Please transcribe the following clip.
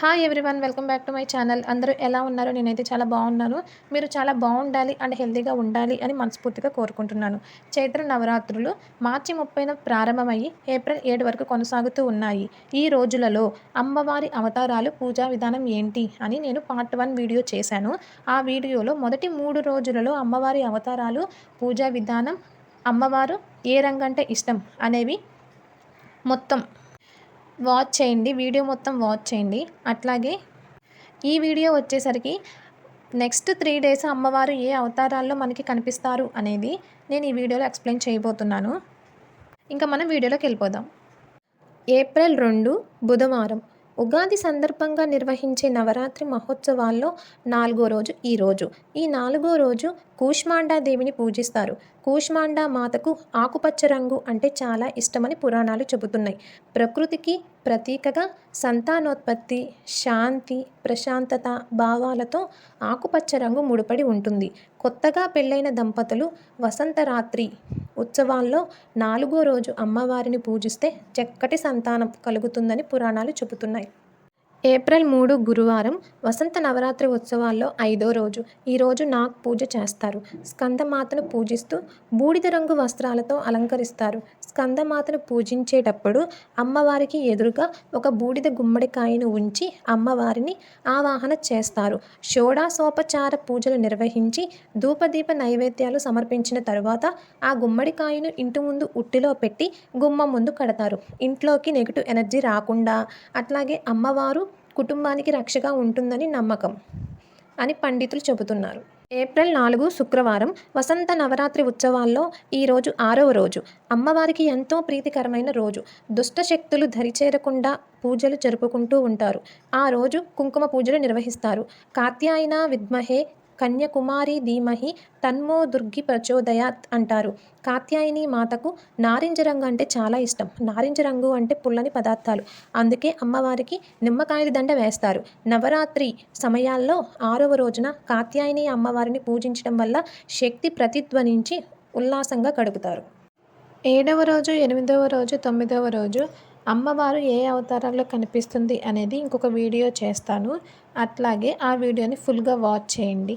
Hi everyone welcome back to my channel అందరూ ఎలా ఉన్నారు? నేనైతే చాలా బాగున్నాను. మీరు చాలా బాగుండాలి అండ్ హెల్తీగా ఉండాలి అని మనస్ఫూర్తిగా కోరుకుంటున్నాను. చైత్ర నవరాత్రులు మార్చి ముప్పైన ప్రారంభమయ్యి ఏప్రిల్ ఏడు వరకు కొనసాగుతూ ఉన్నాయి. ఈ రోజులలో అమ్మవారి అవతారాలు పూజా విధానం ఏంటి అని నేను పార్ట్ వన్ వీడియో చేశాను. ఆ వీడియోలో మొదటి మూడు రోజులలో అమ్మవారి అవతారాలు పూజా విధానం అమ్మవారు ఏ రంగంటే ఇష్టం అనేవి మొత్తం వాచ్ చేయండి వీడియో మొత్తం వాచ్ చేయండి. అట్లాగే ఈ వీడియో వచ్చేసరికి నెక్స్ట్ త్రీ డేస్ అమ్మవారు ఏ అవతారాల్లో మనకి కనిపిస్తారు అనేది నేను ఈ వీడియోలో ఎక్స్ప్లెయిన్ చేయబోతున్నాను. ఇంకా మనం వీడియోలోకి వెళ్ళిపోదాం. ఏప్రిల్ రెండు బుధవారం. ఉగాది సందర్భంగా నిర్వహించే నవరాత్రి మహోత్సవాల్లో నాలుగో రోజు ఈ రోజు. ఈ నాలుగో రోజు కూష్మాండా దేవిని పూజిస్తారు. కూష్మాండా మాతకు ఆకుపచ్చ రంగు అంటే చాలా ఇష్టమని పురాణాలు చెబుతున్నాయి. ప్రకృతికి ప్రతీకగా సంతానోత్పత్తి శాంతి ప్రశాంతత భావాలతో ఆకుపచ్చ రంగు ముడిపడి ఉంటుంది. కొత్తగా పెళ్ళైన దంపతులు వసంతరాత్రి ఉత్సవాల్లో నాలుగో రోజు అమ్మవారిని పూజిస్తే చక్కటి సంతానం కలుగుతుందని పురాణాలు చెబుతున్నాయి. ఏప్రిల్ మూడు గురువారం వసంత నవరాత్రి ఉత్సవాల్లో ఐదో రోజు. ఈరోజు నాగ్ పూజ చేస్తారు. స్కందమాతను పూజిస్తూ బూడిద రంగు వస్త్రాలతో అలంకరిస్తారు. స్కందమాతను పూజించేటప్పుడు అమ్మవారికి ఎదురుగా ఒక బూడిద గుమ్మడికాయను ఉంచి అమ్మవారిని ఆవాహన చేస్తారు. షోడాసోపచార పూజలు నిర్వహించి ధూపదీప నైవేద్యాలు సమర్పించిన తరువాత ఆ గుమ్మడికాయను ఇంటి ముందు ఉట్టిలో పెట్టి గుమ్మం ముందు కడతారు. ఇంట్లోకి నెగిటివ్ ఎనర్జీ రాకుండా అట్లాగే అమ్మవారు కుటుంబానికి రక్షగా ఉంటుందని నమ్మకం అని పండితులు చెబుతున్నారు. ఏప్రిల్ నాలుగు శుక్రవారం వసంత నవరాత్రి ఉత్సవాల్లో ఈరోజు ఆరవ రోజు. అమ్మవారికి ఎంతో ప్రీతికరమైన రోజు. దుష్ట శక్తులు దరిచేరకుండా పూజలు జరుపుకుంటూ ఉంటారు. ఆ రోజు కుంకుమ పూజలు నిర్వహిస్తారు. కాత్యాయన విద్మహే కన్యకుమారి ధీమహి తన్మో దుర్గి ప్రచోదయాత్ అంటారు. కాత్యాయని మాతకు నారింజ రంగు అంటే చాలా ఇష్టం. నారింజ రంగు అంటే పుల్లని పదార్థాలు. అందుకే అమ్మవారికి నిమ్మకాయల దండ వేస్తారు. నవరాత్రి సమయాల్లో ఆరవ రోజున కాత్యాయని అమ్మవారిని పూజించడం వల్ల శక్తి ప్రతిధ్వనించి ఉల్లాసంగా గడుపుతారు ఏడవ రోజు ఎనిమిదవ రోజు తొమ్మిదవ రోజు అమ్మవారు ఏ అవతారంలో కనిపిస్తుంది అనేది ఇంకొక వీడియో చేస్తాను. అట్లాగే ఆ వీడియోని ఫుల్గా వాచ్ చేయండి.